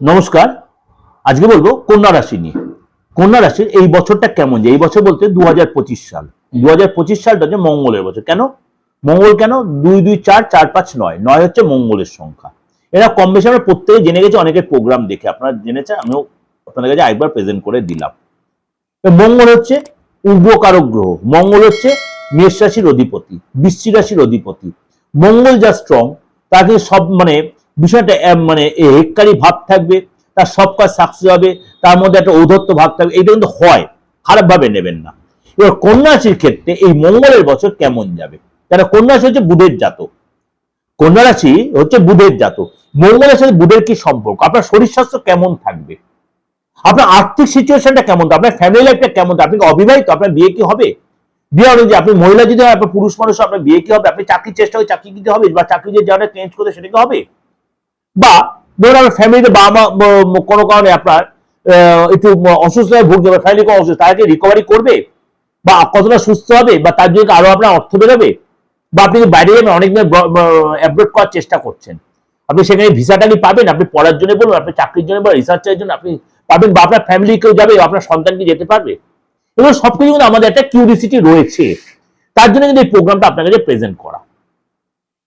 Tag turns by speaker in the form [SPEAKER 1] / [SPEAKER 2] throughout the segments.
[SPEAKER 1] নমস্কার। আজকে বলব কন্যা রাশি নিয়ে। কন্যা রাশির এই বছরটা কেমন যায় এই বছর বলতে দু হাজার পঁচিশ সাল। দু হাজার পঁচিশ সালটা হচ্ছে মঙ্গলের বছর। কেন? মঙ্গল কেন? দুই দুই, চার চার, পাঁচ, নয়। নয় হচ্ছে মঙ্গলের সংখ্যা। এরা কম বেশি আমরা প্রত্যেকে জেনে গেছি, অনেকের প্রোগ্রাম দেখে। আপনারা জেনেছে আমিও আপনাদের কাছে একবার প্রেজেন্ট করে দিলাম। মঙ্গল হচ্ছে উগ্রকারক গ্রহ। মঙ্গল হচ্ছে মেষ রাশির অধিপতি, বৃশ্চিক রাশির অধিপতি। মঙ্গল যা স্ট্রং তাকে সব মানে বিষয়টা মানে এককারী ভাব থাকবে, তার সব কাজ সাকসেস হবে, তার মধ্যে একটা ঔধত্য ভাব থাকবে এটা কিন্তু হয়, খারাপভাবে নেবেন না। এবার কন্যা রাশির ক্ষেত্রে এই মঙ্গলের বছর কেমন যাবে? কেন কন্যা হচ্ছে বুধের জাতক। কন্যা রাশি হচ্ছে বুধের জাতক। মঙ্গলের সাথে বুধের কি সম্পর্ক? আপনার শরীর স্বাস্থ্য কেমন থাকবে? আপনার আর্থিক সিচুয়েশনটা কেমন? আপনার ফ্যামিলি লাইফটা কেমন? আপনি অবিবাহিত? আপনার বিয়ে কি হবে? বিয়ে হবে যে আপনি মহিলা যদি হয়, আপনার পুরুষ মানুষ আপনার বিয়ে কি হবে? আপনি চাকরির চেষ্টা হয় চাকরি দিতে হবে, বা চাকরি যে যারা চেঞ্জ করতে সেটা কি হবে? বা ধরুন আপনার ফ্যামিলিতে বাবা মা কোনো কারণে আপনার একটু অসুস্থ হয়ে ভুগছে বা ফ্যামিলি কোনো অসুস্থ, তাকে রিকভারি করবে? বা কতটা সুস্থ হবে? বা তার জন্য কি আরও আপনার অর্থ বেরোবে? বা আপনি কি বাইরে যাবেন অনেক অ্যাব্রোড করার চেষ্টা করছেন। আপনি সেখানে ভিসাটা কি পাবেন, আপনি পড়ার জন্য বলুন, আপনি চাকরির জন্য বা রিসার্চের জন্য আপনি পাবেন, বা আপনার ফ্যামিলি কেউ যাবে, আপনার সন্তান কি যেতে পারবে। এগুলো সবকিছু কিন্তু আমাদের একটা কিউরিসিটি রয়েছে। তার জন্য কিন্তু এই প্রোগ্রামটা আপনার কাছে প্রেজেন্ট করা।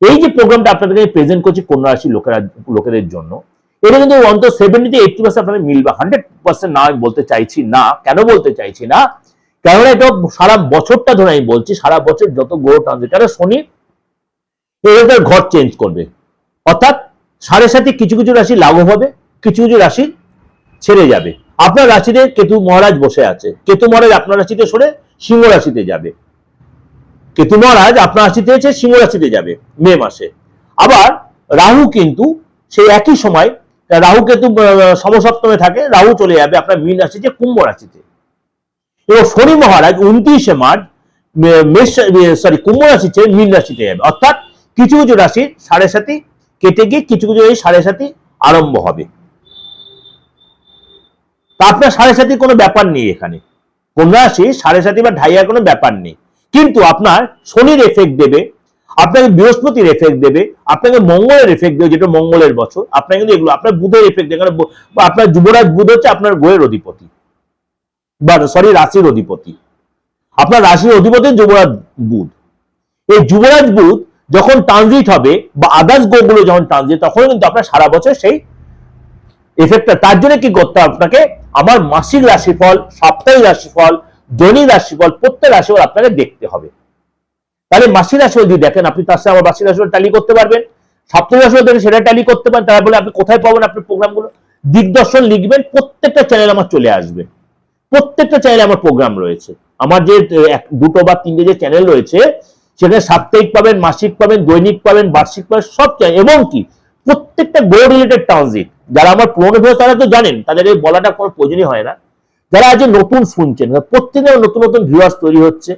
[SPEAKER 1] এই যে প্রোগ্রামটা আপনাদের কাছে প্রেজেন্ট করছি কন্যা রাশির লোকেরা, লোকেদের জন্য, এটা কিন্তু অন্তত সেভেন্টি এইটটি পার্সেন্ট আপনাদের মিলবে। হান্ড্রেড পার্সেন্ট না আমি বলতে চাইছি না। কেন বলতে চাইছি না? কেননা এটা সারা বছরটা ধরে আমি বলছি, সারা বছর যত গ্রহ ট্রানজিট কারণ শনি, এদের ঘর চেঞ্জ করবে। অর্থাৎ সাড়ে সাথে কিছু কিছু রাশি লাঘব হবে, কিছু কিছু রাশি ছেড়ে যাবে। আপনার রাশিতে কেতু মহারাজ বসে আছে। কেতু মহারাজ আপনার রাশিতে সরে সিংহ রাশিতে যাবে। কেতু মহারাজ আপনার রাশিতে এসে সিংহ রাশিতে যাবে মে মাসে। আবার রাহু কিন্তু সেই একই সময়, রাহু কেতু সমসপ্তমে থাকে, রাহু চলে যাবে আপনার মীন রাশিতে, কুম্ভ রাশিতে। এবং শনি মহারাজ উনত্রিশে মার্চ মেষ সরি কুম্ভ রাশি ছেড়ে মীন রাশিতে যাবে। অর্থাৎ কিছু কিছু রাশি সাড়ে সাথী কেটে গিয়ে কিছু কিছু রাশি সাড়ে সাথী আরম্ভ হবে। তা আপনার সাড়ে সাথী কোনো ব্যাপার নেই এখানে। কন্যা রাশি সাড়ে সাথী বা ঢাইয়ার কোনো ব্যাপার নেই। কিন্তু আপনার শনির এফেক্ট দেবে, আপনাকে বৃহস্পতির এফেক্ট দেবে, আপনাকে মঙ্গলের এফেক্ট দেবে, যেটা মঙ্গলের বছর। আপনাকে কিন্তু এগুলো, আপনার বুধের এফেক্ট দেবে আপনার যুবরাজ বুধ হচ্ছে আপনার গ্রহের অধিপতি। বা সরি রাশির অধিপতি। আপনার রাশির অধিপতি যুবরাজ বুধ। এই যুবরাজ বুধ যখন ট্রানজিট হবে, বা আদার্স গ্রহগুলো যখন ট্রানজিট তখন কিন্তু আপনার সারা বছর সেই এফেক্টটা তার জন্য কি করতে হবে আপনাকে? আমার মাসিক রাশিফল, সাপ্তাহিক রাশিফল দৈনিক রাশিফল, প্রত্যেক রাশিফল আপনাকে দেখতে হবে। তাহলে মাসিক রাশিফল যদি দেখেন, আপনি তার সাথে আমার মাসিক রাশিফল ট্যালি করতে পারবেন। সাপ্তাহিক রাশিফল দেখে সেটা ট্যালি করতে পারেন তারপরে আপনি কোথায় পাবেন আপনার প্রোগ্রামগুলো দিগদর্শন লিখবেন, প্রত্যেকটা চ্যানেল আমার চলে আসবে। প্রত্যেকটা চ্যানেলে আমার প্রোগ্রাম রয়েছে। আমার যে দুটো বা তিনটে যে চ্যানেল রয়েছে, সেখানে সাপ্তাহিক পাবেন, মাসিক পাবেন, দৈনিক পাবেন, বার্ষিক পাবেন, সব চ্যানেল এবং কি? প্রত্যেকটা গো রিলেটেড ট্রানজিট যারা আমার পুরনো ভিডিও তারা তো জানেন, তাদের এই বলাটা কোনো প্রয়োজনই হয় না। যারা আজ নতুন শুনছেন প্রত্যেকের নতুন নতুন ভিউয়ার্স তৈরি হচ্ছে,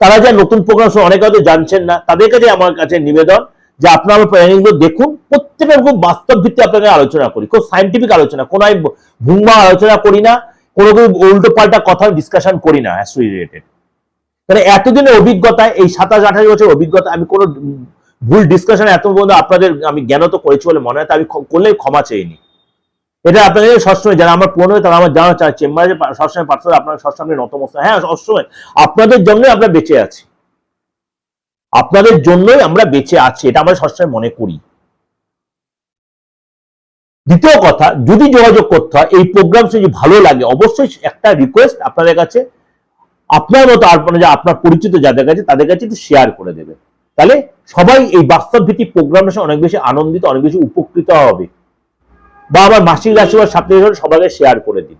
[SPEAKER 1] তারা যা নতুন প্রোগ্রাম অনেকে হয়তো জানছেন না, তাদের কাছে আমার কাছে নিবেদন যে আপনার আমার প্ল্যানিংগুলো দেখুন, প্রত্যেকের খুব বাস্তব ভিত্তি আপনাকে আলোচনা করি, খুব সাইন্টিফিক আলোচনা, কোনো আমি ভুংমা আলোচনা করি না, কোনো কোনো উল্টো পাল্টা কথা ডিসকাশন করি না অ্যাস্ট্রো রিলেটেড মানে এতদিনের অভিজ্ঞতা এই সাতাশ আঠাশ বছর অভিজ্ঞতা, আমি কোনো ভুল ডিসকাশন এত পর্যন্ত আপনাদের, আমি জ্ঞানত করেছি বলে মনে হয় আমি করলে ক্ষমা চেয়ে নি এটা আপনাদের সবসময়, যারা আমার পুরনো, তারা আমার জানা চায়, চেম্বারে সবসময় পার্সোনাল আপনার সবসময় নতমস্ত হ্যাঁ সবসময়। আপনাদের জন্যই আমরা বেঁচে আছি। আপনাদের জন্যই আমরা বেঁচে আছি, এটা আমরা সবসময় মনে করি। দ্বিতীয় কথা, যদি যোগাযোগ করতে হয়, এই প্রোগ্রাম যদি ভালো লাগে, অবশ্যই একটা রিকোয়েস্ট আপনাদের কাছে, আপনার মতো মানে আপনার পরিচিত যাদের কাছে, তাদের কাছে একটু শেয়ার করে দেবে তাহলে সবাই এই বাস্তব ভিত্তিক প্রোগ্রামের সঙ্গে অনেক বেশি আনন্দিত, অনেক বেশি উপকৃত হবে। বা আমার মাসিক রাশি বা সাপ্তাহিক রাশি সবাইকে শেয়ার করে দিন।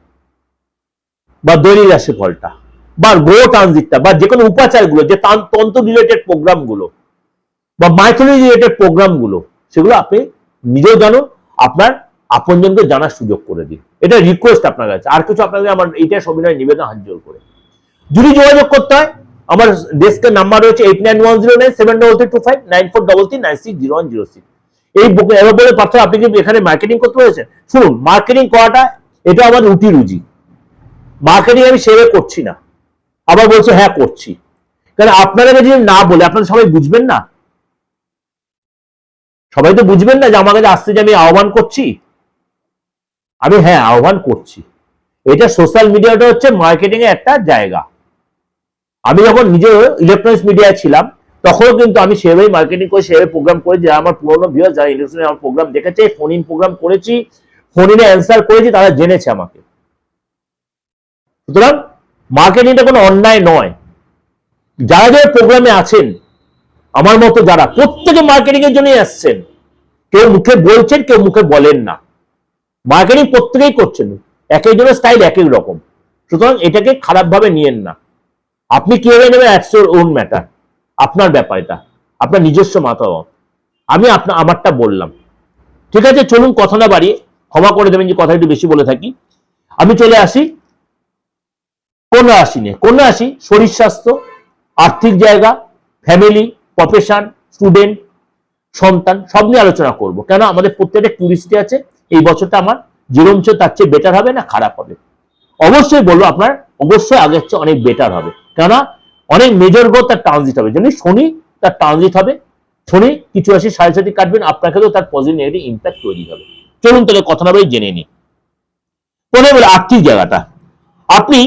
[SPEAKER 1] বা দৈনিক রাশি ফলটা, বা গ্রহ ট্রানজিটটা বা যে কোনো উপাচারগুলো, যে তান- তন্ত্র রিলেটেড প্রোগ্রামগুলো বা মাইথোলজি রিলেটেড প্রোগ্রামগুলো সেগুলো আপনি নিজেও জানুন আপনার আপনজনকে জানার সুযোগ করে দিন। এটা রিকোয়েস্ট আপনার কাছে। আর কিছু আপনাকে আমার এইটা সবিনয় নিবেদন হাত করে। যদি যোগাযোগ করতে হয়, আমার ডেস্কের নাম্বার রয়েছে eight nine one zero nine seven double three two five nine four double three nine six zero one zero six এই বলে পার্থ, আপনি কি এখানে মার্কেটিং করতে পেরেছেন, শুনুন মার্কেটিং করাটা, এটা আমার রুটি রুজি। মার্কেটিং আমি সেভাবে করছি না। আবার বলছে হ্যাঁ করছি। কারণ আপনারা যদি না বলে, আপনারা সবাই বুঝবেন না? সবাই তো বুঝবেন না যে আমার কাছে আসতে যে আমি আহ্বান করছি? আমি হ্যাঁ আহ্বান করছি। এটা সোশ্যাল মিডিয়াটা হচ্ছে মার্কেটিং এর একটা জায়গা। আমি যখন নিজে ইলেকট্রনিক্স মিডিয়ায় ছিলাম তখনও কিন্তু আমি সেভাবেই মার্কেটিং করে, সেভাবে প্রোগ্রাম করে যারা আমার পুরোনো ভিউ যারা ইলেকট্রনিক্স আমার প্রোগ্রাম দেখেছে ফোন ইন প্রোগ্রাম করেছি ফোন ইনে অ্যান্সার করেছি, তারা জেনেছে আমাকে। সুতরাং মার্কেটিংটা কোনো অন্যায় নয়। যারা যারা প্রোগ্রামে আছেন, আমার মতো যারা, প্রত্যেকে মার্কেটিং এর জন্যই আসছেন। কেউ মুখে বলছেন, কেউ মুখে বলেন না। মার্কেটিং প্রত্যেকেই করছেন। এক একজনের স্টাইল এক এক রকম। সুতরাং এটাকে খারাপভাবে নিয়েন না। আপনি কীভাবে নেবেন অ্যাটস ওর ওন ম্যাটার আপনার ব্যাপার এটা, আপনার নিজস্ব মতামত। আমি আপনার আমারটা বললাম। ঠিক আছে, চলুন কথা না বাড়িয়ে ক্ষমা করে দেবেন যে কথা একটু বেশি বলে থাকি। আমি চলে আসি কন্যা রাশি নিয়ে। কন্যা রাশি শরীর স্বাস্থ্য, আর্থিক জায়গা ফ্যামিলি প্রফেশন স্টুডেন্ট সন্তান, সব নিয়ে আলোচনা করব। কেন আমাদের প্রত্যেকটা কিউরিসিটি আছে, এই বছরটা আমার যেরম ছিল তার চেয়ে বেটার হবে না? খারাপ হবে। অবশ্যই বলব আপনার, অবশ্যই আগের চেয়ে অনেক বেটার হবে। কেননা অনেক মেজর গ্রোথ তার ট্রানজিট হবে। যেমনি শনি তার ট্রানজিট হবে, শনি কিছু রাশি সাড়ে সাথে কাটবেন আপনার ক্ষেত্রেও তার পজিটিভ নেগেটিভ ইম্প্যাক্ট তৈরি হবে। চলুন তাহলে কথা না বলে জেনে নিই। প্রথমে বলে আর্থিক জায়গাটা। আপনি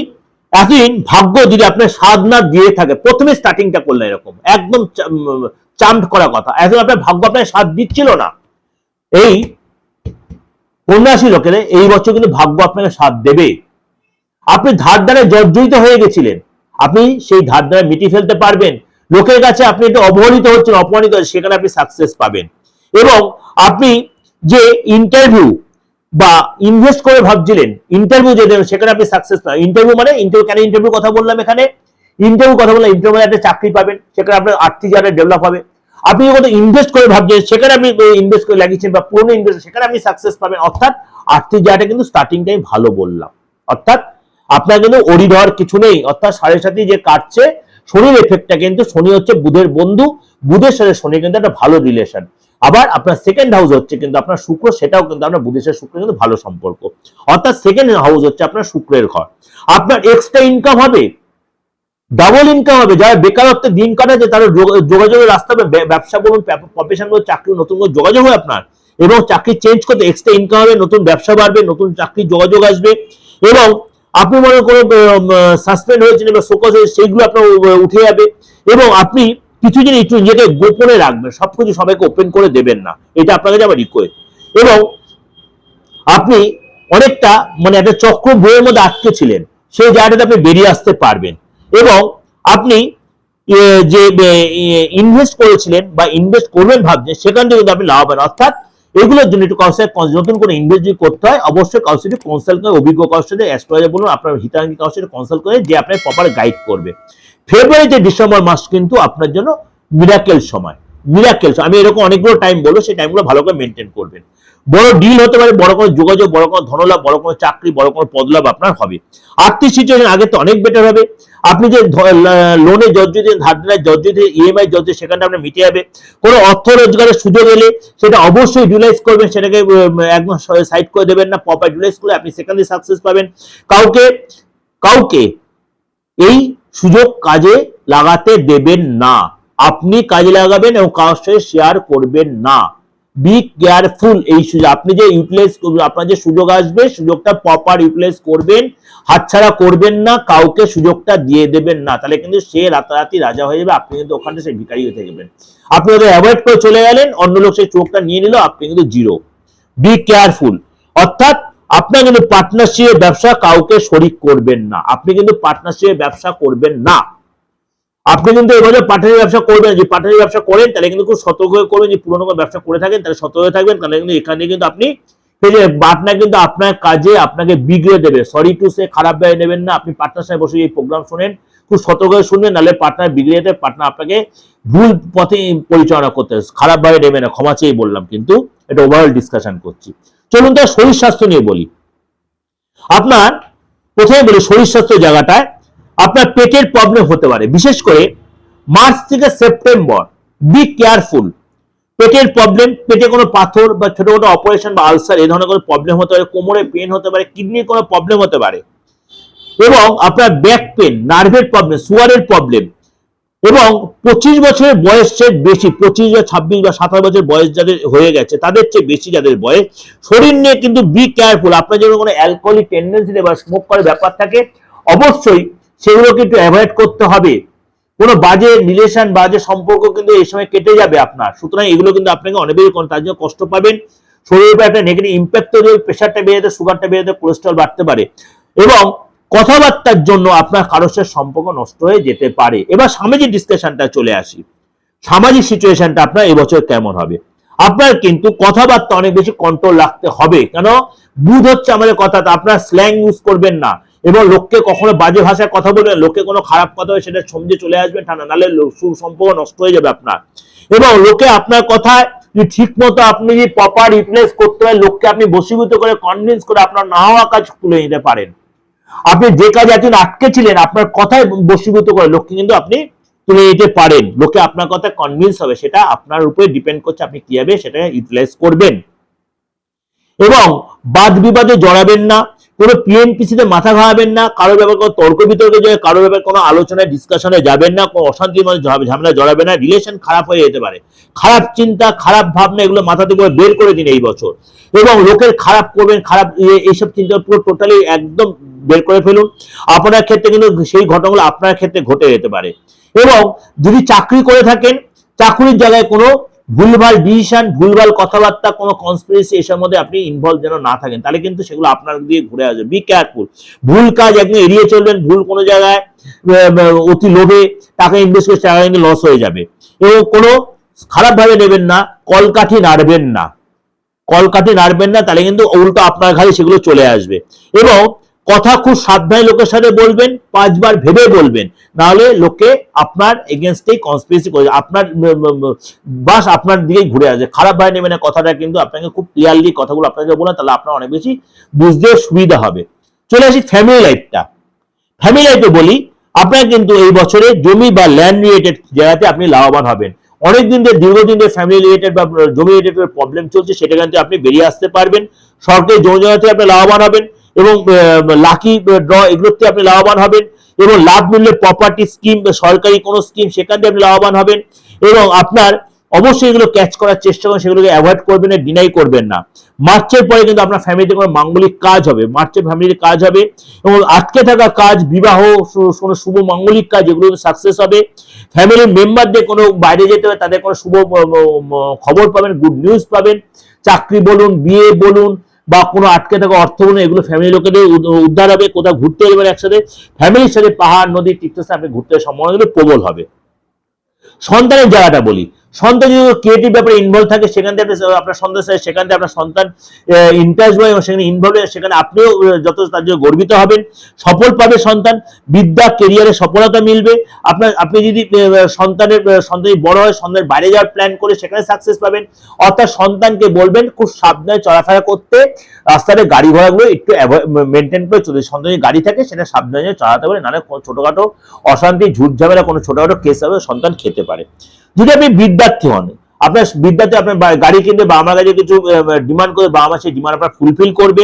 [SPEAKER 1] এতদিন ভাগ্য যদি আপনার সাধনা দিয়ে থাকে, প্রথমে স্টার্টিংটা করলে এরকম, একদম চাম্প করা কথা। এখন আপনার ভাগ্য আপনার সাথ দিচ্ছিল না। এই কন্যাশী লোকের এই বছর কিন্তু ভাগ্য আপনাকে সাথ দেবে। আপনি ধার দ্বারা জর্জরিত হয়ে গেছিলেন। আপনি সেই ধার দ্বারা মিটিয়ে ফেলতে পারবেন। লোকের কাছে আপনি একটু অবহেলিত হচ্ছেন, অপমানিত হচ্ছেন, সেখানে আপনি সাকসেস পাবেন। এবং আপনি যে ইন্টারভিউ বা ইনভেস্ট করে ভাবছিলেন ইন্টারভিউ যে দেবেন, সেখানে আপনি সাকসেস পাবেন। ইন্টারভিউ মানে ইন্টারভিউ কেন ইন্টারভিউ কথা বললাম এখানে? ইন্টারভিউ কথা বললাম ইন্টারভিউ একটা চাকরি পাবেন, সেখানে আপনার আর্থিক জায়গাটা ডেভেলপ হবে। আপনি যখন ইনভেস্ট করে ভাবছেন, সেখানে আপনি ইনভেস্ট করে লাগিয়েছেন বা পুরনো ইনভেস্ট সেখানে আপনি সাকসেস পাবেন। অর্থাৎ আর্থিক জায়গাটা কিন্তু স্টার্টিং টাইম ভালো বললাম। অর্থাৎ আপনার কিন্তু দেওয়ার কিছু নেই, অর্থাৎ সাড়ে সাথে যে কাটছে, শনির এফেক্টটা কিন্তু শনি হচ্ছে বুধের বন্ধু, বুধের সাথে শনি কিন্তু একটা ভালো রিলেশন আবার আপনার সেকেন্ড হাউস হচ্ছে কিন্তু আপনার শুক্র, সেটাও কিন্তু আপনার বুধের সাথে শুক্র কিন্তু ভালো সম্পর্ক। অর্থাৎ সেকেন্ড হাউস হচ্ছে আপনার শুক্রের ঘর। আপনার এক্সট্রা ইনকাম হবে ডাবল ইনকাম হবে, যারা বেকারত্বে দিন কাটাচ্ছে তারা যোগ- যোগাযোগের রাস্তা ব্যবসা বলুন প্রফেশন বলুন চাকরি, নতুন করে যোগাযোগ হবে আপনার, এবং চাকরি চেঞ্জ করতে এক্সট্রা ইনকাম হবে, নতুন ব্যবসা বাড়বে, নতুন চাকরির যোগাযোগ আসবে, এবং আপনি মনে করুন সাসপেন্ড হয়েছেন বা শোকজ হয়েছে সেইগুলো আপনার উঠে যাবে। এবং আপনি কিছু জিনিস একটু নিজেকে গোপনে রাখবেন, সবকিছু সবাইকে ওপেন করে দেবেন না। এটা আপনার কাছে আমার রিকোয়েস্ট এবং আপনি অনেকটা মানে একটা চক্র বইয়ের মধ্যে আটকে ছিলেন, সেই জায়গাটাতে আপনি বেরিয়ে আসতে পারবেন। এবং আপনি যে ইনভেস্ট করেছিলেন বা ইনভেস্ট করবেন ভাবছেন, সেখান থেকে আপনি লাভবান অর্থাৎ এগুলোর জন্য একটু কাউন্সিল নতুন করে ইনভেস্ট যদি করতে হয়, অবশ্যই কাউন্সিল কনসাল্ট করে, অভিজ্ঞ কাউন্সিল অ্যাস্ট্রোলজার বলুন, আপনার হিতাঙ্গি কাউন্সিল কনসাল্ট করে যে আপনার প্রপার গাইড করবে। ফেব্রুয়ারিতে ডিসেম্বর মাস কিন্তু আপনার জন্য মিরাকেল সময়। মিরাকেল আমি এরকম অনেকগুলো টাইম বলব, সেই টাইমগুলো ভালো করে মেনটেন করবেন। বড় ডিল হতে পারে, বড় কোনো যোগাযোগ, বড় কোনো ধনলাভ, বড় কোনো চাকরি, বড় কোনো পদলাভ আপনার হবে। আর্থিক সিচুয়েশন আগে তো অনেক বেটার হবে। আপনি যে লোনে জর্জরিত, ধার দেনায় জর্জরিত ইএমআই জর্জরিত, সেখানটা আপনার মিটে যাবে। কোনো অর্থ রোজগারের সুযোগ এলে সেটা অবশ্যই ইউটিলাইজ করবেন, সেটাকে একদম সাইড করে দেবেন না প্রপার ইউটিলাইজ করে আপনি সেখান থেকে সাকসেস পাবেন। কাউকে কাউকে এই সুযোগ কাজে লাগাতে দেবেন না। আপনি কাজে লাগাবেন এবং কারোর সাথে শেয়ার করবেন না। বি কেয়ারফুল এই আপনি যে ইউটিলাইজ আপনার যে সুযোগ আসবে, সুযোগটা প্রপার ইউটিলাইজ করবেন, হাতছাড়া করবেন না, কাউকে সুযোগটা দিয়ে দেবেন না, তাহলে কিন্তু সে রাতারাতি রাজা হয়ে যাবে, আপনি কিন্তু ওখানে সে ভিখারি হয়ে থাকবেন। আপনি ওদের অ্যাভয়েড করে চলে গেলেন, অন্য লোক সেই চোখটা নিয়ে নিল, আপনি কিন্তু জিরো বি কেয়ারফুল অর্থাৎ আপনার কিন্তু পার্টনারশিপের ব্যবসা কাউকে শরিক করবেন না, আপনি কিন্তু পার্টনারশিপের ব্যবসা করবেন না। আপনি কিন্তু এবারে পাঠানের ব্যবসা করবেন যে পাঠানের ব্যবসা করেন, তাহলে কিন্তু খুব সতর্ক হয়ে করবেন যে পুরোনো ব্যবসা করে থাকেন, তাহলে সতর্ক হয়ে থাকবেন, তাহলে কিন্তু এখানে কিন্তু আপনি ফেলে কিন্তু আপনার কাজে আপনাকে বিগড়ে দেবে। সরি টু সে খারাপ ভাবে নেবেন না, আপনি পার্টনার সাথে বসে এই প্রোগ্রাম শোনেন, খুব সতর্ক হয়ে শুনবেন, নাহলে পার্টনার বিগড়ে যেতে পার্টনার আপনাকে ভুল পথে পরিচালনা করতে। খারাপ ভাবে নেবে না, ক্ষমা চেয়ে বললাম কিন্তু, এটা ওভারঅল ডিসকাশন করছি। চলুন তার শরীর স্বাস্থ্য নিয়ে বলি। আপনার, প্রথমে বলি শরীর স্বাস্থ্য জায়গাটায় আপনার পেটের প্রবলেম হতে পারে। বিশেষ করে মার্চ থেকে সেপ্টেম্বর বি কেয়ারফুল পেটের প্রবলেম পেটে কোনো পাথর বা ছোটখাটো অপারেশন বা আলসার এই ধরনের কোনো প্রবলেম হতে পারে, কোমরে পেন হতে পারে কিডনির কোনো প্রবলেম হতে পারে। এবং আপনার ব্যাক পেন নার্ভের প্রবলেম সুয়ারের প্রবলেম এবং পঁচিশ বছরের বয়স চেয়ে বেশি, পঁচিশ বা ছাব্বিশ বা সাতাশ বছর বয়স যাদের হয়ে গেছে, তাদের চেয়ে বেশি যাদের বয়স, শরীর নিয়ে কিন্তু বি কেয়ারফুল আপনার যদি কোনো অ্যালকোহলিক টেন্ডেন্সি বা স্মোক করার ব্যাপার থাকে, অবশ্যই সেগুলোকে একটু অ্যাভয়েড করতে হবে। কোনো বাজে রিলেশন বাজে সম্পর্ক কিন্তু এই সময় কেটে যাবে আপনার। সুতরাং এগুলো কিন্তু আপনাকে অনেক বেশি তার জন্য কষ্ট পাবেন। শরীরের উপর একটা নেগেটিভ ইম্প্যাক্ট তৈরি হবে প্রেশারটা বেড়ে যেতে সুগারটা বেড়ে যেতে কোলেস্ট্রল বাড়তে পারে। এবং কথাবার্তার জন্য আপনার কারোর সম্পর্ক নষ্ট হয়ে যেতে পারে। এবার সামাজিক ডিসকাশনটা চলে আসি। সামাজিক সিচুয়েশনটা আপনার এবছর কেমন হবে? আপনার কিন্তু কথাবার্তা অনেক বেশি কন্ট্রোল রাখতে হবে। কেন? বুধ হচ্ছে আমাদের কথা আপনার স্ল্যাং ইউজ করবেন না। এবং লোককে কখনো বাজে ভাষায় কথা বলবেন না। লোককে কোনো খারাপ কথা হয় সেটা সমঝে চলে আসবেন ঠান্ডা নাহলে সুসম্পর্ক নষ্ট হয়ে যাবে আপনার। এবং লোকে আপনার কথায় ঠিক মতো আপনি যদি প্রপার রিপ্লেস করতে হয় লোককে আপনি বসীভূত করে কনভিন্স করে আপনার না হওয়া কাজ তুলে নিতে পারেন। আপনি যে কাজে এতদিন আটকে ছিলেন, আপনার কথায় বসীভূত করে লোককে কিন্তু আপনি তুলে নিতে পারেন। লোকে আপনার কথা কনভিন্স হবে, সেটা আপনার উপরে ডিপেন্ড করছে আপনি কীভাবে সেটা ইউটিলাইজ করবেন। এবং বাদ বিবাদে জড়াবেন না কোনো পিএনপিসিতে মাথা ঘামাবেন না, কারও ব্যাপারে কোনো তর্ক বিতর্কে যায় কারও ব্যাপারে কোনো আলোচনায় ডিসকাশনে যাবেন না, কোনো অশান্তির ঝাম- ঝামেলা জড়াবেন না রিলেশন খারাপ হয়ে যেতে পারে। খারাপ চিন্তা, খারাপ ভাবনা এগুলো মাথা থেকে বের করে দিন এই বছর। এবং লোকের খারাপ করবেন, খারাপ ইয়ে- এইসব চিন্তা পুরো টোটালি একদম বের করে ফেলুন। আপনার ক্ষেত্রে কিন্তু সেই ঘটনাগুলো আপনার ক্ষেত্রে ঘটে যেতে পারে। এবং যদি চাকরি করে থাকেন, চাকরির জায়গায় কোনো ভুলভাল ডিসিশন ভুলভাল কথাবার্তা, কোনো কনস্পিরেসি এসব মধ্যে আপনি ইনভলভ যেন না থাকেন, তাহলে কিন্তু সেগুলো আপনার দিয়ে ঘুরে আসবে। বি কেয়ারফুল ভুল কাজ একদম এড়িয়ে চলবেন, ভুল কোনো জায়গায় অতি লোভে টাকা ইনভেস্ট করে টাকা কিন্তু লস হয়ে যাবে। এবং কোনো খারাপভাবে নেবেন না, কলকাঠি নাড়বেন না। কলকাঠি নাড়বেন না, তাহলে কিন্তু উল্টো আপনার ঘাড়ে সেগুলো চলে আসবে। এবং কথা খুব সাবধানে লোকের সাথে বলবেন, পাঁচবার ভেবে বলবেন। নাহলে লোকে আপনার এগেনস্টেই কনস্পিরেসি করে, আপনার বাস আপনার দিকেই ঘুরে আসে। খারাপ ভাবে নেবেন না কথাটা কিন্তু আপনাকে খুব ক্লিয়ারলি কথাগুলো আপনাকে বলেন তাহলে আপনার অনেক বেশি বুঝতে সুবিধা হবে। চলে আসি ফ্যামিলি লাইফটা ফ্যামিলি লাইফে বলি, আপনার কিন্তু এই বছরে জমি বা ল্যান্ড রিলেটেড জায়গাতে আপনি লাভবান হবেন। অনেকদিন ধরে, দীর্ঘদিন ধরে ফ্যামিলি রিলেটেড বা জমি রিলেটেড প্রবলেম চলছে, সেটা কিন্তু আপনি বেরিয়ে আসতে পারবেন। সরকারি জমি জায়গা থেকে আপনি লাভবান হবেন। এবং লাকি ড্র এগুলোতে আপনি লাভবান হবেন। এবং লাভ মূল্যের প্রপার্টি স্কিম সরকারি কোনো স্কিম সেখান থেকে আপনি লাভবান হবেন। এবং আপনার অবশ্যই এগুলো ক্যাচ করার চেষ্টা করবেন সেগুলোকে অ্যাভয়েড করবেন না ডিনাই করবেন না। মার্চের পরে কিন্তু আপনার ফ্যামিলিতে কোনো মাঙ্গলিক কাজ হবে। মার্চে ফ্যামিলির কাজ হবে। এবং আটকে থাকা কাজ, বিবাহ কোনো শুভ মাঙ্গলিক কাজ, এগুলো সাকসেস হবে। ফ্যামিলির মেম্বারদের কোনো বাইরে যেতে হবে, তাদের কোনো শুভ খবর পাবেন গুড নিউজ পাবেন। চাকরি বলুন, বিয়ে বলুন বা কোনো আটকে থাকা অর্থ কোনো এগুলো ফ্যামিলি লোকেদের উদ- উদ্ধার হবে, কোথাও ঘুরতে যাবেন একসাথে। ফ্যামিলির সাথে পাহাড়, নদী, তীর্থস্থানে, আপনি ঘুরতে সম্ভাবনা প্রবল হবে। সন্তানের জায়গাটা বলি সন্তান যদি ক্রিয়েটিভ ব্যাপারে ইনভলভ থাকে, সেখান থেকে আপনার সন্তান সেখান থেকে আপনার সন্তান ইন্টারেস্ট হয় এবং সেখানে ইনভলভ সেখানে আপনিও যত তার জন্য গর্বিত হবেন, সফল পাবে সন্তান, বিদ্যা কেরিয়ারে সফলতা মিলবে। আপনার, আপনি যদি সন্তানের সন্তান বড় হয়, সন্তানের বাইরে যাওয়ার প্ল্যান করে সেখানে সাকসেস পাবেন। অর্থাৎ সন্তানকে বলবেন, খুব সাবধানে চলাফেরা করতে, রাস্তাতে গাড়ি ঘোড়াগুলো একটু মেনটেন করে চলে সন্তান যদি গাড়ি থাকে, সেটা সাবধানে চালাতে পারে নাহলে ছোটখাটো অশান্তি, ঝুট ঝামেলা, কোনো ছোটোখাটো কেস হবে, সন্তান খেতে পারে। যদি আপনি বিদ্যার্থী হন। আপনার বিদ্যার্থী আপনার গাড়ি কিনতে বা আমার কাছে কিছু ডিমান্ড করে বা আমার সেই ডিমান্ড আপনার ফুলফিল করবে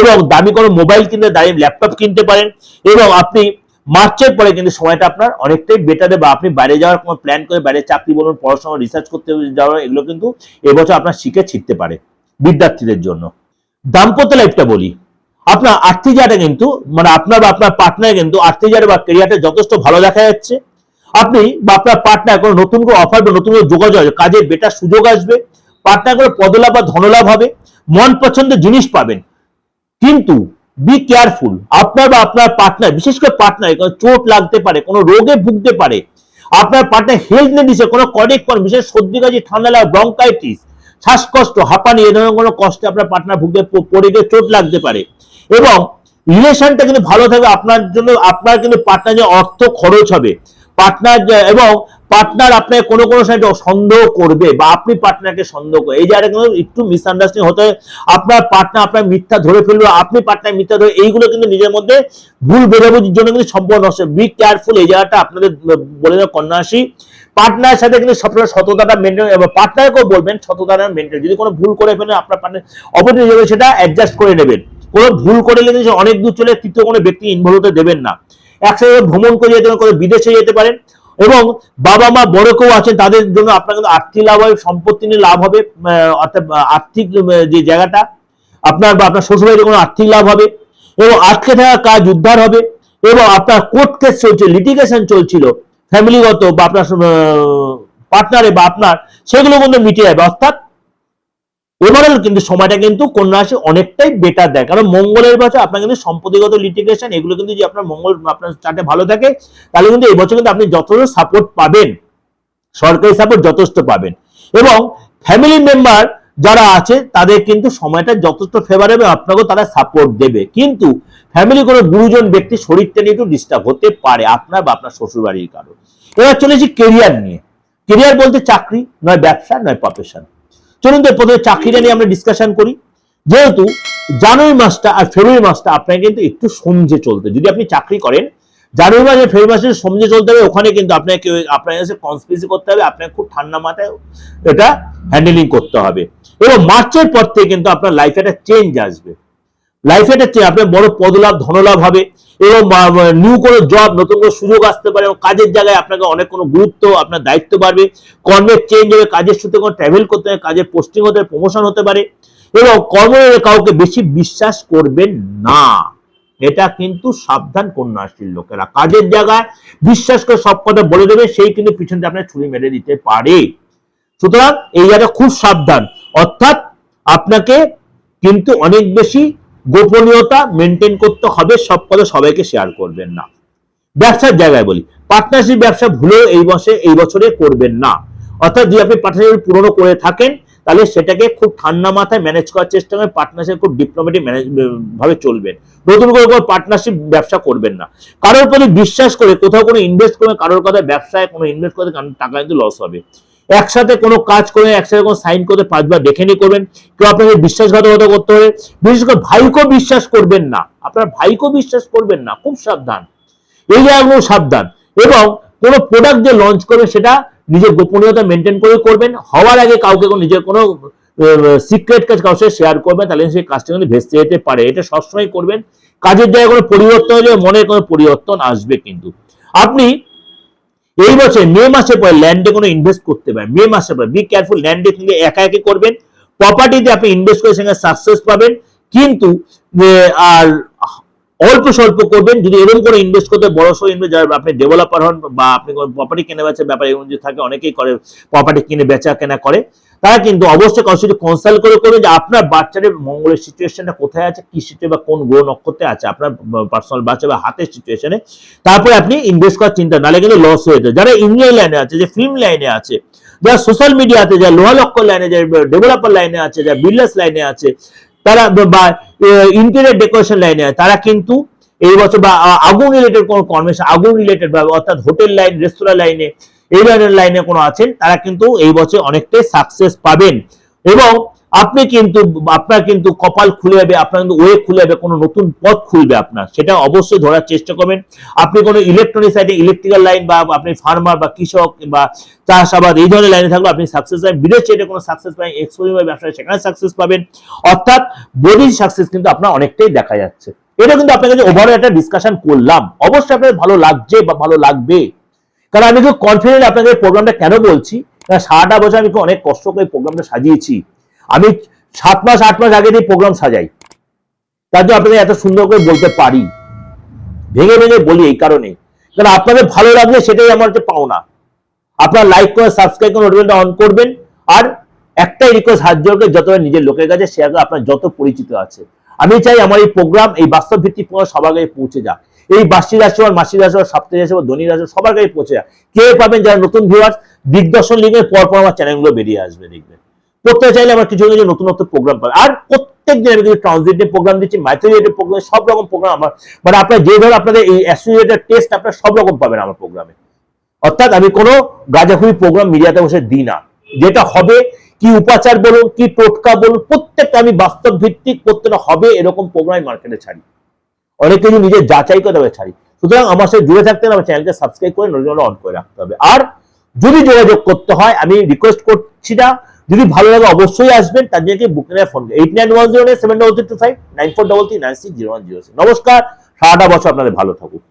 [SPEAKER 1] এবং দামি কোনো মোবাইল কিনতে, দামি ল্যাপটপ কিনতে পারেন এবং আপনি মার্চের পরে কিন্তু সময়টা আপনার অনেকটাই বেটারে বা আপনি বাইরে যাওয়ার কোনো প্ল্যান করে বাইরে চাকরি বলুন, পড়াশোনা রিসার্চ করতে যাওয়ার, এগুলো কিন্তু এবছর আপনার শিখে ছিটতে পারে বিদ্যার্থীদের জন্য। দাম্পত্য লাইফটা বলি। আপনার আর্থিক জায়গাটা কিন্তু মানে আপনার বা আপনার পার্টনার কিন্তু আর্থিক জায়গা বা কেরিয়ারটা যথেষ্ট ভালো দেখা যাচ্ছে। আপনি বা আপনার পার্টনার কোনো নতুন করে অফার বা নতুন করে যোগাযোগ হবে, কাজে বেটার সুযোগ আসবে পার্টনার করে পদলাভ বা ধনলাভ হবে মন পছন্দের জিনিস পাবেন। কিন্তু বি কেয়ারফুল আপনার বা আপনার পার্টনার বিশেষ করে পার্টনার চোট লাগতে পারে কোনো রোগে ভুগতে পারে আপনার পার্টনার হেলথ নিয়ে কোনো কডেক পয়েন্ট বিশেষ সর্দি কাজে ঠান্ডা লাগা ব্রঙ্কাইটিস শ্বাসকষ্ট হাঁপানি এ ধরনের কোনো কষ্টে আপনার পার্টনার ভুগতে পড়ে গিয়ে চোট লাগতে পারে। এবং রিলেশনটা কিন্তু ভালো থাকবে আপনার জন্য আপনার কিন্তু পার্টনার যে অর্থ খরচ হবে। পার্টনার এবং পার্টনার আপনাকে কোনো কোনো সাইডে সন্দেহ করবে বা আপনি পার্টনারকে সন্দেহ করবে। এই জায়গাটা কিন্তু একটু মিসআন্ডারস্ট্যান্ডিং হতে হয়। আপনার পার্টনার আপনার মিথ্যা ধরে ফেলবে আপনি পার্টনার মিথ্যা ধরে, এইগুলো কিন্তু নিজের মধ্যে ভুল বোঝাবুঝির জন্য কিন্তু সম্পূর্ণ নষ্ট। বি কেয়ারফুল এই জায়গাটা আপনাদের বলে দেওয়া কন্যাসী পার্টনারের সাথে কিন্তু সবসময় সততাটা মেনটেন পার্টনারকেও বলবেন, সততাটা মেনটেন যদি কোনো ভুল করে ফেলেন, আপনার পার্টনার অপরটি যাবে সেটা অ্যাডজাস্ট করে নেবেন। কোনো ভুল করে গেলে অনেক দূর চলে, তৃতীয় কোনো ব্যক্তি ইনভলভ হতে দেবেন না। একসাথে ভ্রমণ করে যেতে পারেন বিদেশে যেতে পারেন। এবং বাবা মা বড় কেউ আছেন, তাদের জন্য আপনার কিন্তু আর্থিক লাভ হবে, সম্পত্তি নিয়ে লাভ হবে অর্থাৎ আর্থিক যে জায়গাটা, আপনার বা আপনার শ্বশুরবাড়িতে কোনো আর্থিক লাভ হবে এবং আটকে থাকা কাজ উদ্ধার হবে এবং আপনার কোর্ট কেস চলছে লিটিগেশন চলছিল ফ্যামিলিগত বা আপনার পার্টনারে বা আপনার, সেগুলো কিন্তু মিটে যাবে। অর্থাৎ ওভারঅল কিন্তু সময়টা কিন্তু কন্যা রাশি অনেকটাই বেটার দেয়। কারণ মঙ্গলের বছর আপনার কিন্তু সম্পত্তিগত লিটিগেশন এগুলো কিন্তু যে আপনার মঙ্গল, আপনার চার্টে ভালো থাকে, তাহলে কিন্তু এই বছর কিন্তু আপনি যথেষ্ট সাপোর্ট পাবেন। সরকারি সাপোর্ট যথেষ্ট পাবেন। এবং ফ্যামিলি মেম্বার যারা আছে, তাদের কিন্তু সময়টা যথেষ্ট ফেভারেবল আপনাকেও তারা সাপোর্ট দেবে। কিন্তু ফ্যামিলি কোনো গুরুজন ব্যক্তি শরীরটা নিয়ে একটু ডিস্টার্ব হতে পারে, আপনার বা আপনার শ্বশুর বাড়ির কারও। এবার চলেছি কেরিয়ার নিয়ে। কেরিয়ার বলতে চাকরি, নয় ব্যবসা, নয় প্রফেশন চলুন তো প্রথমে চাকরিটা নিয়ে আমরা ডিসকাশন করি। যেহেতু জানুয়ারি মাসটা আর ফেব্রুয়ারি মাসটা আপনাকে কিন্তু একটু সমঝে চলতে যদি আপনি চাকরি করেন, জানুয়ারি মাসে, ফেব্রুয়ারি মাসে সমঝে চলতে হবে, ওখানে কিন্তু আপনাকে, আপনার কাছে কনস্পিরেসি করতে হবে, আপনাকে খুব ঠান্ডা মাথায় এটা হ্যান্ডেলিং করতে হবে। এবং মার্চের পর থেকে কিন্তু আপনার লাইফে একটা চেঞ্জ আসবে। লাইফে একটা চেঞ্জ আপনার বড় পদলাভ, ধনলাভ হবে। এবং নিউ কোনো জব নতুন কোনো সুযোগ আসতে পারে এবং কাজের জায়গায় আপনাকে অনেক কোনো গুরুত্ব, আপনার দায়িত্ব বাড়বে। কর্মের চেঞ্জ হবে, কাজের সূত্রে কোনো ট্রাভেল করতে হবে, কাজের পোস্টিং হতে প্রমোশন হতে পারে এবং কর্ম কাউকে বেশি বিশ্বাস করবেন না। এটা কিন্তু সাবধান কন্যা রাশির লোকেরা। কাজের জায়গায় বিশ্বাস করে সব কথা বলে দেবে, সেই কিন্তু পিছনটা আপনার ছুরি মেরে দিতে পারে। সুতরাং এই জায়গাটা খুব সাবধান। অর্থাৎ আপনাকে কিন্তু অনেক বেশি গোপনীয়তা মেনটেন করতে হবে, সব কথা সবাইকে শেয়ার করবেন না। ব্যবসার জায়গায় বলি পার্টনারশিপ ব্যবসা ভুলেও এই বছরে এই বছরে করবেন না। অর্থাৎ যদি আপনি পার্টনারশিপ পুরনো করে থাকেন, তাহলে সেটাকে খুব ঠান্ডা মাথায় ম্যানেজ করার চেষ্টা করে পার্টনারশিপ খুব ডিপ্লোমেটিক ম্যানেজ ভাবে চলবেন নতুন করে কোনো পার্টনারশিপ ব্যবসা করবেন না। কারোর প্রতি বিশ্বাস করে কোথাও কোনো ইনভেস্ট করে, কারোর কথা ব্যবসায় কোনো ইনভেস্ট করতে টাকা কিন্তু লস হবে। একসাথে কোনো কাজ করে, একসাথে কোনো সাইন করতে পাঁচবার দেখে নিয়ে করবেন। কেউ আপনাকে বিশ্বাসঘাতকতা করতে হবে। বিশেষ করে ভাইকেও বিশ্বাস করবেন না। আপনার ভাইকেও বিশ্বাস করবেন না। খুব সাবধান। এই জায়গাগুলো সাবধান। এবং কোনো প্রোডাক্ট যে লঞ্চ করবে সেটা নিজের গোপনীয়তা মেনটেন করে করবেন। হওয়ার আগে কাউকে নিজের কোনো সিক্রেট কাজ কাউকে শেয়ার করবেন, তাহলে সেই কাজটা কিন্তু ভেস্তে যেতে পারে। এটা সবসময় করবেন। কাজের জায়গায় কোনো পরিবর্তন হলে মনে কোনো পরিবর্তন আসবে কিন্তু। আপনি এই বছর মে মাসের পরে ল্যান্ডে কোনো ইনভেস্ট করতে পারেন মে মাসের পরে বি কেয়ারফুল ল্যান্ডে কিন্তু একা একে করবেন। প্রপার্টিতে আপনি ইনভেস্ট করে সেখানে সাকসেস পাবেন। কিন্তু আর অল্প স্বল্প করবেন, যদি এরকম করে ইনভেস্ট করতে বড় সড়ো ইনভেস্ট যারা আপনি ডেভেলপার হন বা আপনি কোনো প্রপার্টি কেনা বেচার ব্যাপারে এরকম যদি থাকে, অনেকেই করে প্রপার্টি কিনে বেচা কেনা করে। তারা কিন্তু অবশ্যই সাথে কনসাল্ট করে করবেন যে আপনার বাচ্চাদের মঙ্গলের সিচুয়েশনটা কোথায় আছে, কি সিচুয়ে বা কোন গ্রহ নক্ষত্রে আছে, আপনার পার্সোনাল বাচ্চা বা হাতের সিচুয়েশনে তারপরে আপনি ইনভেস্ট করার চিন্তা, নাহলে কিন্তু লস হয়ে যায়। যারা ইঞ্জিনিয়ারিং লাইনে আছে, যে ফিল্ম লাইনে আছে, যারা সোশ্যাল মিডিয়াতে যারা লোহা লক্ষ্য লাইনে যারা ডেভেলপার লাইনে আছে, যারা বিল্ডার্স লাইনে আছে তারা বা ইন্টেরিয়ার ডেকোরেশন লাইনে তারা কিন্তু এই বছর বা আগুন রিলেটেড কোনো কর্মেশন আগুন রিলেটেড বা, অর্থাৎ হোটেল লাইন রেস্তোরাঁ লাইনে এই লাইনের লাইনে কোনো আছেন, তারা কিন্তু এই বছর অনেকটাই সাকসেস পাবেন। এবং আপনি কিন্তু, আপনার কিন্তু কপাল খুলে যাবে, আপনার কিন্তু ওয়ে খুলে যাবে, কোনো নতুন পথ খুলবে আপনার। সেটা অবশ্যই ধরার চেষ্টা করবেন। আপনি কোনো ইলেকট্রনিক সাইডে ইলেকট্রিক্যাল লাইন বা আপনি ফার্মার বা কৃষক বা চাষাবাদ, এই ধরনের লাইনে থাকলে আপনি সাকসেস পাবেন। বিদেশ সাইডে কোনো সাকসেস পাবেন এক্সপোরিং ব্যবসায় সেখানে সাকসেস পাবেন। অর্থাৎ বডি সাকসেস কিন্তু আপনার অনেকটাই দেখা যাচ্ছে। এটা কিন্তু আপনার কাছে ওভারঅল একটা ডিসকাশন করলাম, অবশ্যই আপনার ভালো লাগছে বা ভালো লাগবে। কারণ আমি খুব কনফিডেন্ট আপনাদের প্রোগ্রামটা কেন বলছি? সারাটা বছর আমি অনেক কষ্ট করে প্রোগ্রামটা সাজিয়েছি। আমি সাত মাস, আট মাস আগে দিয়ে প্রোগ্রাম সাজাই। তার জন্য আপনাদের এত সুন্দর করে বলতে পারি। ভেঙে ভেঙে বলি এই কারণে। কারণ আপনাদের ভালো লাগলে সেটাই আমার হচ্ছে পাওনা। আপনার লাইক করে সাবস্ক্রাইব করে নোটিফিকেশন অন করবেন। আর একটাই রিকোয়েস্ট হাত জোর করে যতটা নিজের লোকের কাছে শেয়ার করে আপনার যত পরিচিত আছে। আমি চাই আমার এই প্রোগ্রাম এই বাস্তব ভিত্তিক প্রোগ্রাম সবার কাছে পৌঁছে যাক। এই বাসী রাশি আর মাসি রাশি আর সপ্তাহ রাশি আর ধনী রাশি সবার কাছে পৌঁছে যাক। কে পাবেন যারা নতুন ভিউয়ার্স দিগদর্শন পর পর আমার চ্যানেলগুলো বেরিয়ে আসবে, দেখবেন। প্রত্যেক চাইলে আমার কিছু কিছু নতুন নতুন প্রোগ্রাম পাবে। আর প্রত্যেক দিন আমি কিছু ট্রান্সলেটেড প্রোগ্রাম দিচ্ছি ম্যাথোরিয়েটেড প্রোগ্রাম সব রকম প্রোগ্রাম আমার মানে আপনার যে ধরনের আপনাদের এই অ্যাসোসিয়েটেড টেস্ট আপনার সব রকম পাবেন আমার প্রোগ্রামে অর্থাৎ আমি কোনো গাজাখুরি প্রোগ্রাম মিডিয়াতে বসে দিই না। যেটা হবে, কি উপাচার বলুন, কি টোটকা বলুন, প্রত্যেকটা আমি বাস্তব ভিত্তিক প্রত্যেকটা হবে এরকম প্রোগ্রাম মার্কেটে ছাড়ি। অনেক কিছু নিজের যাচাই করে তবে ছাড়ি। সুতরাং আমার সাথে জুড়ে থাকতে আমার চ্যানেলকে সাবস্ক্রাইব করে নোটিফিকেশন অন করে রাখতে হবে। আর যদি যোগাযোগ করতে হয়, আমি রিকোয়েস্ট করছি না যদি ভালো লাগে অবশ্যই আসবেন তার জন্য booking phone eight nine one zero nine seven double three two five nine four double three nine six zero one zero নমস্কার, সারাটা বছর আপনাদের ভালো থাকুক।